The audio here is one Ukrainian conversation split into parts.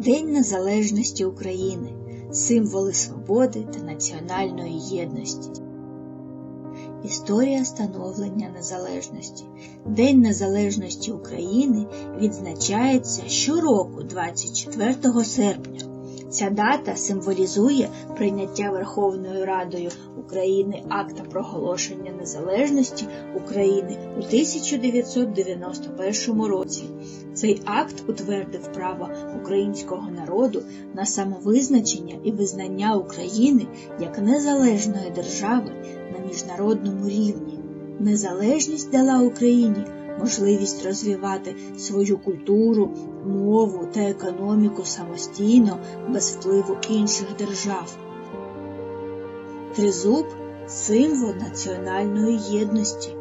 День Незалежності України, символи свободи та національної єдності. Історія становлення незалежності. День Незалежності України відзначається щороку 24 серпня. Ця дата символізує прийняття Верховною Радою України акта проголошення незалежності України у 1991 році. Цей акт утвердив право українського народу на самовизначення і визнання України як незалежної держави на міжнародному рівні. Незалежність дала Україні можливість розвивати свою культуру, мову та економіку самостійно без впливу інших держав. Тризуб символ національної єдності.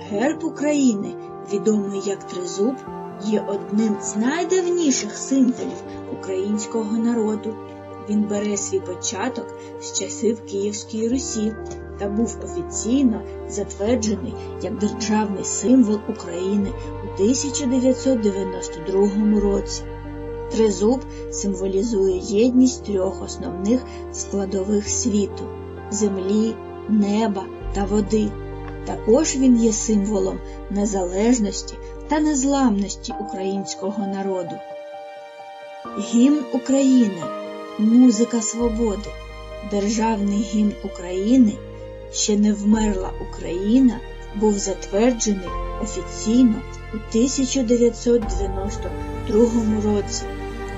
Герб України, відомий як тризуб, є одним з найдавніших символів українського народу. Він бере свій початок з часів Київської Русі та був офіційно затверджений як державний символ України у 1992 році. Тризуб символізує єдність трьох основних складових світу землі, неба та води. Також він є символом незалежності та незламності українського народу. Гімн України музика свободи, державний гімн України ще не вмерла Україна був затверджений офіційно у 1992 році.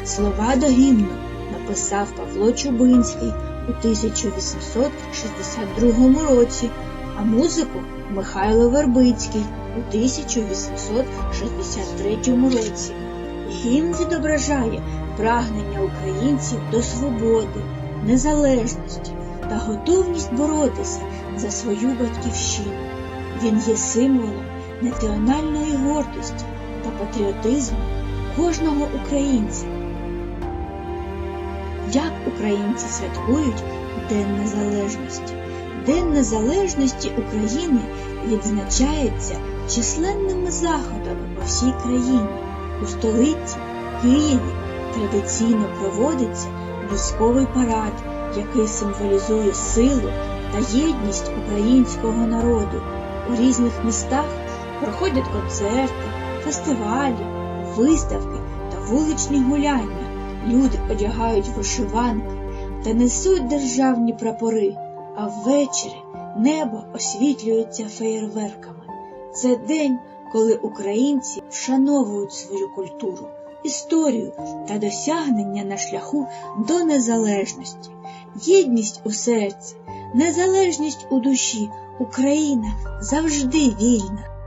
Слова до гімну написав Павло Чубинський у 1862 році, а музику Михайло Вербицький у 1863 році. Гімн відображає прагнення українців до свободи, незалежності та готовність боротися за свою батьківщину. Він є символом національної гордості та патріотизму кожного українця. Як українці святкують День Незалежності? День Незалежності України відзначається численними заходами по всій країні. У столиці Києві традиційно проводиться військовий парад, який символізує силу та єдність українського народу. У різних містах проходять концерти, фестивалі, виставки та вуличні гуляння. Люди одягають вишиванки та несуть державні прапори, а ввечері небо освітлюється феєрверками. Це день, коли українці вшановують свою культуру, історію та досягнення на шляху до незалежності, єдність у серці, незалежність у душі, Україна завжди вільна.